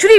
Should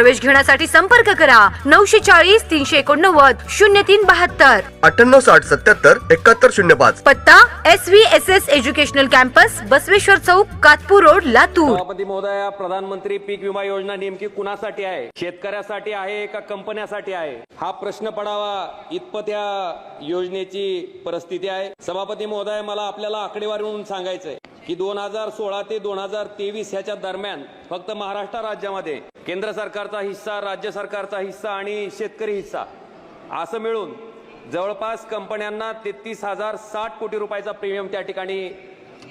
प्रवेश घेण्यासाठी संपर्क करा. नऊशे चाळीस तीनशे एकोणनव्वद शून्य तीन बहात्तर. अठ्ठ्याण्णव साठ सत्याहत्तर एकाहत्तर शून्य पाच. पत्ता S V S S educational campus Basaveshwar चौक कातपूर रोड लातूर. सभापती महोदया प्रधानमंत्री पीक विमा योजना नेमकी कुणासाठी आहे? शेतकऱ्यासाठी आहे का कंपन्यासाठी आहे? हा प्रश्न पडावा इतपत या योजनेची परिस्थिती आहे. सभापती महोदय मला आपल्याला आकडेवारीवरून सांगायचंय की दोन हजार सोळा ते दोन हजार तेवीस ह्याच्या दरम्यान फक्त महाराष्ट्र राज्यामध्ये केंद्र सरकारचा हिस्सा राज्य सरकारचा हिस्सा आणि शेतकरी हिस्सा. असं मिळून जवळपास कंपन्यांना तेहतीस हजार साठ कोटी रुपयाचा प्रीमियम त्या ठिकाणी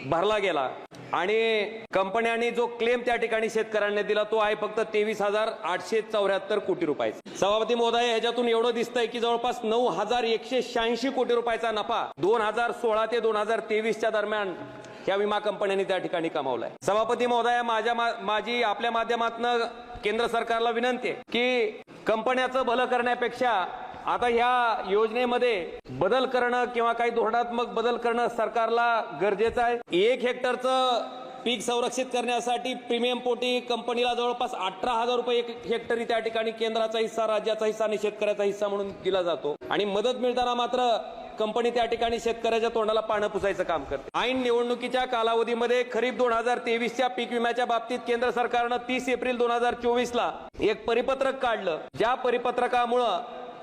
भरला गेला. आणि कंपन्यांनी जो क्लेम त्या ठिकाणी शेतकऱ्यांनी दिला तो आहे फक्त तेवीस हजार आठशे चौऱ्याहत्तर कोटी रुपयाचा सभापती महोदय ह्याच्यातून एवढं दिसतंय की जवळपास नऊ हजार एकशे शहाऐंशी कोटी रुपयाचा नफा दोन हजार सोळा ते दोन हजार तेवीसच्या दरम्यान या विमा कंपन्यांनी त्या ठिकाणी कमावलाय. सभापती महोदय माझ्या मा- माझी आपल्या माध्यमातून केंद्र सरकारला विनंती आहे की कंपन्याचं भलं करण्यापेक्षा आता ह्या योजनेमध्ये बदल करणं किंवा काही धोरणात्मक बदल करणं सरकारला गरजेचं आहे. एक हेक्टरचं पीक संरक्षित करण्यासाठी प्रीमियम पोटी कंपनीला जवळपास अठरा हजार रुपये एक हेक्टरी त्या ठिकाणी केंद्राचा हिस्सा राज्याचा हिस्सा आणि शेतकऱ्याचा हिस्सा म्हणून दिला जातो. आणि मदत मिळताना मात्र कंपनी त्या ठिकाणी शेतकऱ्याच्या तोंडाला पानं पुसायचं काम करते. ऐन निवडणुकीच्या कालावधीमध्ये खरीप दोन हजार तेवीसच्या पीक विम्याच्या बाबतीत केंद्र सरकारनं तीस एप्रिल दोन हजार चोवीस ला एक परिपत्रक काढलं. ज्या परिपत्रकामुळं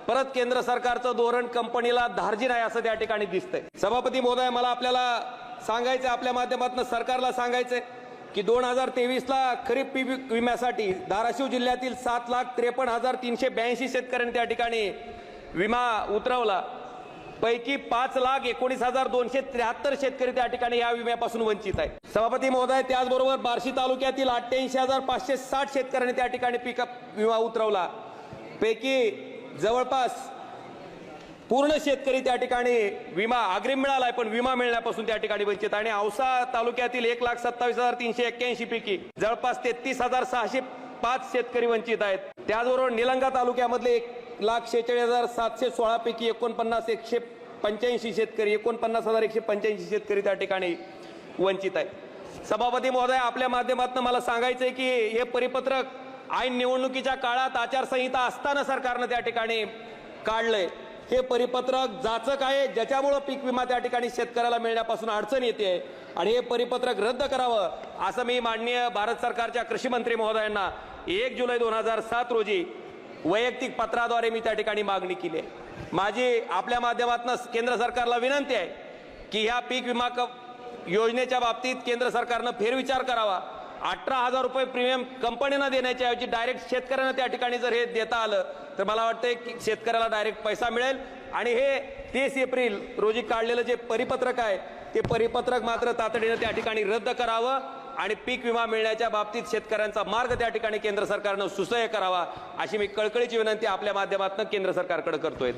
परत केंद्र सरकारचं धोरण कंपनीला धार्जिन आहे असं त्या ठिकाणी दिसतंय. सभापती महोदय मला आपल्याला सांगायचं आपल्या माध्यमातून सरकारला सांगायचंय की दोन हजार तेवीस ला खरीप पीक विम्यासाठी धाराशिव जिल्ह्यातील सात लाख त्रेपन्न हजार तीनशे ब्याऐंशी शेतकऱ्यांनी त्या ठिकाणी विमा उतरवला. पैकी पाच लाख एकोणीस हजार दोनशे त्र्याहत्तर शेतकरी त्या ठिकाणी या विम्यापासून वंचित आहे सभापती महोदय त्याचबरोबर बार्शी तालुक्यातील अठ्ठ्याऐंशी हजार पाचशे साठ शेतकऱ्यांनी त्या ठिकाणी पीक विमा उतरवला. पैकी जवळपास पूर्ण शेतकरी त्या ठिकाणी विमा अग्रिम मिळालाय पण विमा मिळण्यापासून त्या ठिकाणी वंचित आणि औसा तालुक्यातील एक लाख सत्तावीस हजार तीनशे एक्क्याऐंशी पैकी जवळपास तेहतीस हजार सहाशे पाच शेतकरी वंचित आहेत. त्याचबरोबर निलंगा तालुक्यामधले एक लाख शेहेचाळीस हजार सातशे सोळापैकी एकोणपन्नास एकशे पंच्याऐंशी शेतकरी एकोणपन्नास हजार एकशे पंच्याऐंशी शेतकरी त्या ठिकाणी वंचित आहे सभापती महोदय आपल्या माध्यमातून मला सांगायचं आहे की हे परिपत्रक ऐन निवडणुकीच्या काळात आचारसंहिता असताना सरकारनं त्या ठिकाणी काढलंय. हे परिपत्रक जाचक आहे ज्याच्यामुळं पीक विमा त्या ठिकाणी शेतकऱ्याला मिळण्यापासून अडचण येते. आणि हे परिपत्रक रद्द करावं असं मी माननीय भारत सरकारच्या कृषी मंत्री महोदयांना एक जुलै दोन हजार सात रोजी वैयक्तिक पत्राद्वारे मी त्या ठिकाणी मागणी केली आहे. माझी आपल्या माध्यमातून केंद्र सरकारला विनंती आहे की ह्या पीक विमा क योजनेच्या बाबतीत केंद्र सरकारनं फेरविचार करावा. अठरा हजार रुपये प्रीमियम कंपनीनं देण्याच्या ऐवजी डायरेक्ट शेतकऱ्यांना त्या ठिकाणी जर हे देता आलं तर मला वाटतं की शेतकऱ्याला डायरेक्ट पैसा मिळेल. आणि हे तीस एप्रिल रोजी काढलेलं जे परिपत्रक आहे ते परिपत्रक मात्र तातडीनं त्या ठिकाणी रद्द करावं. आणि पीक विमा मिळण्याच्या बाबतीत शेतकऱ्यांचा मार्ग त्या ठिकाणी केंद्र सरकारनं सुसह्य करावा अशी मी कळकळीची विनंती आपल्या माध्यमातून केंद्र सरकारकडे करतोय.